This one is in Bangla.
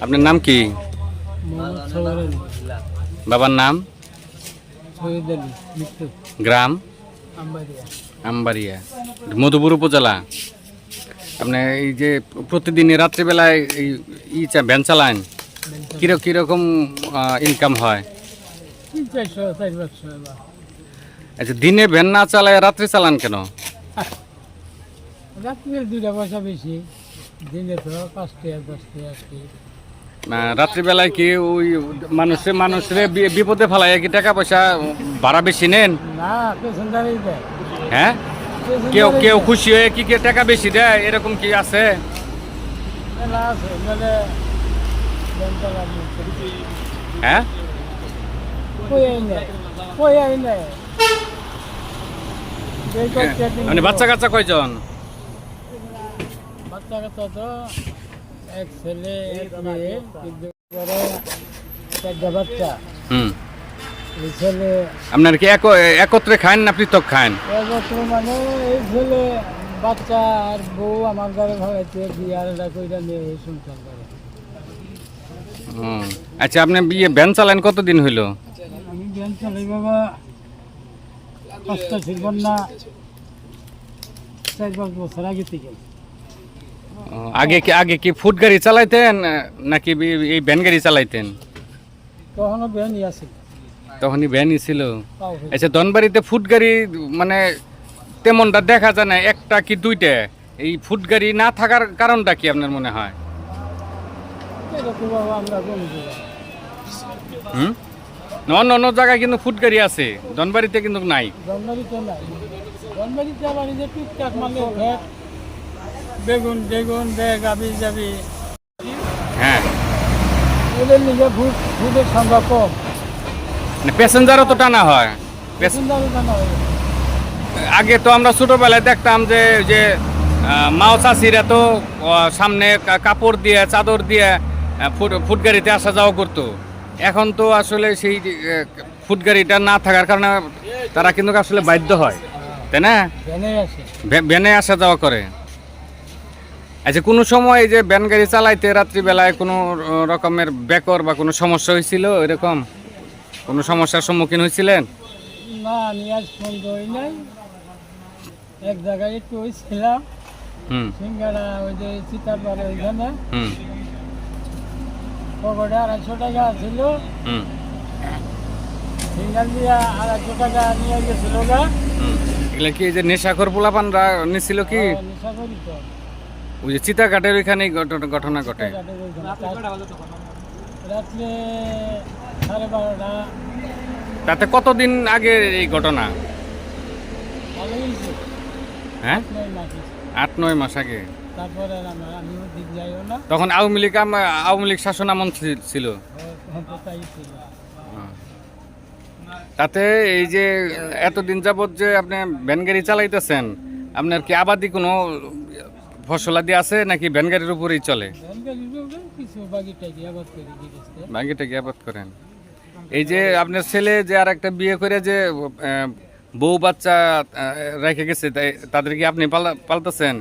আপনার নাম কি? বাবার নাম? গ্রাম? আম্বারিয়া। আমবাড়িয়া মধুপুর উপজেলা? আপনি এই যে প্রতিদিন রাত্রিবেলায় এই ই চা- ভ্যান চালান কীরকম কীরকম ইনকাম হয়? আচ্ছা দিনে ভ্যান না চালায় রাত্রি চালান কেন? রাত্রে দুইটা পয়সা বেশি। দিনে তো পাঁচটা দশটা রাত্রিবেলায় কি ওই মানুষে মানুষরে বিপদে ফেলায় কি টাকা পয়সা ভাড়া বেশি নেন? হ্যাঁ? কেউ কেউ খুশি হয়ে কি কে টাকা বেশি দেয়? এরকম কি আছে? হ্যাঁ? কই আই নেয় কই আই নেয় যে কয়েকটা দিন মানে বাচ্চা কাচ্চা কয়জন? বাচ্চা কাচ্চা তো এক ছেলে এক মেয়ে কিন্তু চারটা বাচ্চা হুম। এই ছেলে আপনার কি এক একত্রে খান না পৃথক খান? মানে এই ছেলে বাচ্চা আর বউ আমার ঘরে ভাড়াইতে বিয়ার এটা কইরা নিয়ে এই সংসার করে। আচ্ছা আপনি বিয়ে ভ্যান চালান কতদিন হইল? আমি ব্যাংক চালাই বাবা পাঁচটা ছিল না চার পাঁচ বছর আগে থেকে। আগে কি আগে কি ফুট গাড়ি চালাইতেন নাকি এই ভ্যান গাড়ি চালাইতেন? তখনও ব্যানই আছে তখনই ভ্যানই ছিল। আচ্ছা ধনবাড়িতে ফুট গাড়ি মানে তেমনটা দেখা যায় না একটা কি দুইটা? এই ফুট গাড়ি না থাকার কারণটা কি আপনার মনে হয়? হুম? অন্য অন্য জায়গায় কিন্তু ফুট গাড়ি আছে ধনবাড়িতে কিন্তু নাই। জন্মারিতে নাই। জন্মারিতে আবার যে টুকটাক মানে বেগুন বেগুন বেগ আবি যাবি হ্যাঁ। ওদের নিজে ভূত ভূতের সংখ্যা কম। প্যাসেঞ্জারও তো টানা হয়। হয়। আগে তো আমরা ছোটবেলায় দেখতাম যে যে মাও চাষিরা তো সামনে কাপড় দিয়ে চাদর দিয়ে ফুট ফুট গাড়িতে আসা যাওয়া করতো। এখন তো আসলে সেই ফুট গাড়িটা না থাকার কারণে তারা কিন্তু আসলে বাধ্য হয়। তাই না? ভ্যানে আসা যাওয়া করে। আচ্ছা কোনো সময় এই যে ব্যান গাড়ি চালাইতে রাত্রিবেলায় কোনো রকমের বেকর বা কোনো সমস্যা হয়েছিল এরকম? কোনো সমস্যার সম্মুখীন হয়েছিলেন? না আমি আজ ফোন করি নাই। এক জায়গায় একটু সিঙ্গারা ওই যে সীতাপাড়ে ওইখানে। পকেটে আড়াইশো টাকা ছিল হুম। সিঙ্গার দিয়া আড়াইশো টাকা নিয়ে গেছিল গা। এগুলা কি যে নেশাখর পোলাপানরা নিছিল কি? হ্যাঁ, তো। ওই যে চিতাঘাটের ওইখানে ঘটনা ঘটে। তাতে কতদিন আগে এই ঘটনা? হ্যাঁ। আট নয় মাস আগে। তখন আওয়ামী লীগ আম- আওয়ামী লীগ শাসন আমল ছিল? ছিল। তাতে এই যে এতদিন যাবত যে আপনি ভ্যান গাড়ি চালাইতেছেন আপনার কি আবাদি কোনো ফসলাদি আছে নাকি ভ্যান গাড়ির উপরেই চলে? আবাদ করেন। এই যে আপনার ছেলে যে আর একটা বিয়ে করে যে বউ বাচ্চা রেখে গেছে তাই- তাদের কি আপনি পালা- পালতেছেন?